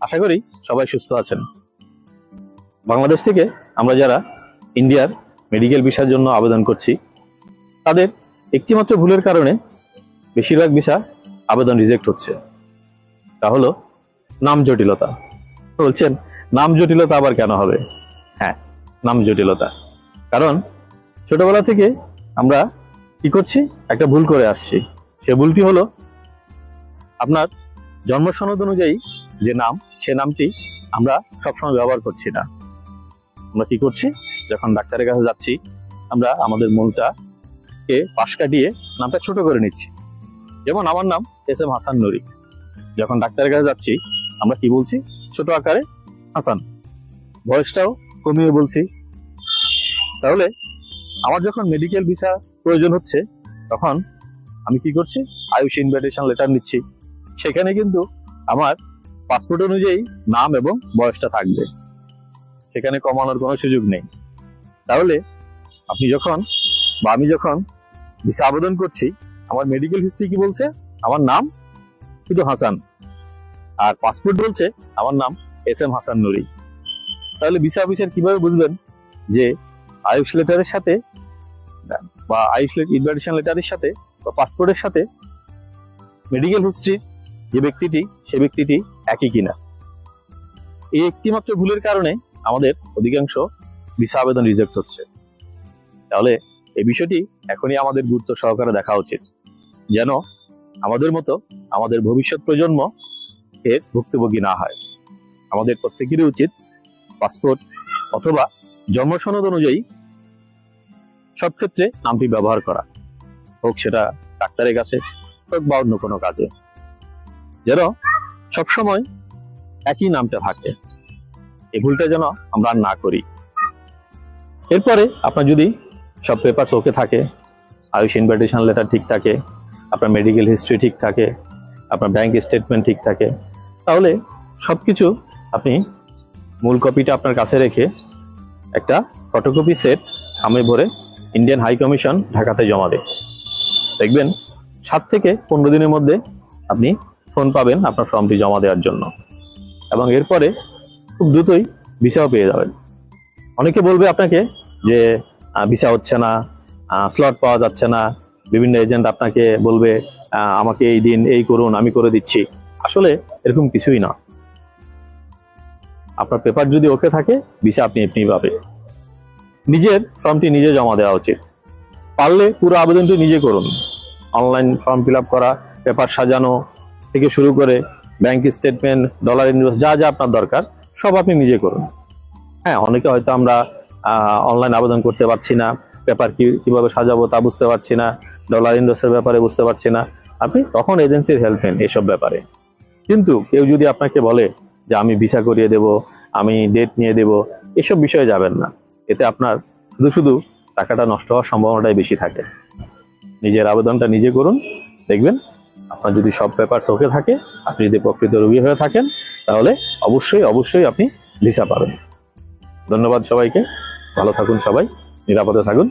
আশা করি সবাই সুস্থ আছেন। বাংলাদেশ থেকে আমরা যারা ইন্ডিয়ার মেডিকেল ভিসার জন্য আবেদন করছি, তাদের একটিমাত্র ভুলের কারণে বেশিরভাগ ভিসা আবেদন রিজেক্ট হচ্ছে। তা হলো নাম জটিলতা। বলছেন, নাম জটিলতা আবার কেন হবে? হ্যাঁ নাম জটিলতা। কারণ ছোটবেলা থেকে আমরা কি করছি? একটা ভুল করে আসছি। সে ভুলটি হলো আপনার জন্ম সনদ অনুযায়ী যে নাম, সে নামটি আমরা সবসময় ব্যবহার করছি না। আমরা কি করছি? যখন ডাক্তারের কাছে যাচ্ছি, আমরা আমাদের মূলটা কে পাশ কাটিয়ে নামটা ছোট করে নিচ্ছি। যেমন আমার নাম এস এম হাসান নুরি। যখন ডাক্তারের কাছে যাচ্ছি, আমরা কি বলছি? ছোট আকারে হাসান। বয়সটাও কমিয়ে বলছি। তাহলে আমার যখন মেডিকেল ভিসা প্রয়োজন হচ্ছে, তখন আমি কি করছি? আয়ুষ ইনভাইটেশন লেটার নিচ্ছি। সেখানে কিন্তু আমার পাসপোর্ট অনুযায়ী নাম এবং বয়সটা থাকবে। সেখানে কমানোর কোনো সুযোগ নেই। তাহলে আপনি যখন বা আমি যখন ভিসা আবেদন করছি, আমার মেডিকেল হিস্ট্রি কি বলছে? আমার নাম শুধু হাসান। আর পাসপোর্ট বলছে আমার নাম এস এম হাসান নুরি। তাহলে ভিসা অফিসার কীভাবে বুঝবেন যে আয়ুষ লেটারের সাথে বা আয়ুষ ইনভাইটেশন লেটারের সাথে বা পাসপোর্টের সাথে মেডিকেল হিস্ট্রি যে ব্যক্তিটি, সে ব্যক্তিটি একই কিনা। এই একটিমাত্র ভুলের কারণে আমাদের অধিকাংশ ভিসা আবেদন রিজেক্ট হচ্ছে। তাহলে এই বিষয়টি এখনই আমাদের গুরুত্ব সহকারে দেখা উচিত। যেন আমাদের মতো আমাদের ভবিষ্যৎ প্রজন্ম এর ভুক্তভোগী না হয়। আমাদের প্রত্যেকেরই উচিত পাসপোর্ট অথবা জন্ম সনদ অনুযায়ী সব ক্ষেত্রে নামটি ব্যবহার করা। হোক সেটা ডাক্তারের কাছে হোক বা অন্য কোনো কাজে। যেন সবসময় একই নামটা থাকে। এই ভুলটা যেন আমরা না করি। এরপরে আপনার যদি সব পেপারস ওকে থাকে, আয়ুষ ইনভাইটেশন লেটার ঠিক থাকে, আপনার মেডিকেল হিস্ট্রি ঠিক থাকে, আপনার ব্যাংক স্টেটমেন্ট ঠিক থাকে, তাহলে সবকিছু আপনি মূল কপিটা আপনার কাছে রেখে একটা ফটোকপি সেট আমি ভরে ইন্ডিয়ান হাই কমিশন ঢাকাতে জমা দেয় দেখবেন সাত থেকে পনেরো দিনের মধ্যে আপনি ফোন পাবেন আপনার ফর্মটি জমা দেওয়ার জন্য। এবং এরপরে খুব দ্রুতই ভিসাও পেয়ে যাবেন। অনেকে বলবে আপনাকে যে ভিসা হচ্ছে না স্লট পাওয়া যাচ্ছে না, বিভিন্ন এজেন্ট আপনাকে বলবে আমাকে এই দিন এই করুন, আমি করে দিচ্ছি। আসলে এরকম কিছুই না। আপনার পেপার যদি ওকে থাকে, ভিসা আপনি এমনি পাবে নিজের ফর্মটি নিজে জমা দেওয়া উচিত। পারলে পুরো আবেদনটি নিজে করুন। অনলাইন ফর্ম ফিল করা পেপার সাজানো থেকে শুরু করে ব্যাংক স্টেটমেন্ট ডলার ইনভেস্ট যা যা আপনার দরকার, সব আপনি নিজে করুন। হ্যাঁ অনেকে হয়তো আমরা অনলাইন আবেদন করতে পারছি না পেপার কি, কীভাবে সাজাবো তা বুঝতে পারছি না ডলার ইনভেস্টের ব্যাপারে বুঝতে পারছি না। আপনি তখন এজেন্সির হেল্প নেন এসব ব্যাপারে। কিন্তু কেউ যদি আপনাকে বলে যে, আমি ভিসা করিয়ে দেব, আমি ডেট নিয়ে দেব, এসব বিষয়ে যাবেন না। এতে আপনার শুধু শুধু টাকাটা নষ্ট হওয়ার সম্ভাবনাটাই বেশি থাকে। নিজের আবেদনটা নিজে করুন, দেখবেন আপনার যদি সব পেপার ওকে থাকে, আপনি যদি প্রকৃত রোগী হয়ে থাকেন, তাহলে অবশ্যই অবশ্যই আপনি ভিসা পাবেন। ধন্যবাদ সবাইকে। ভালো থাকুন সবাই, নিরাপদে থাকুন।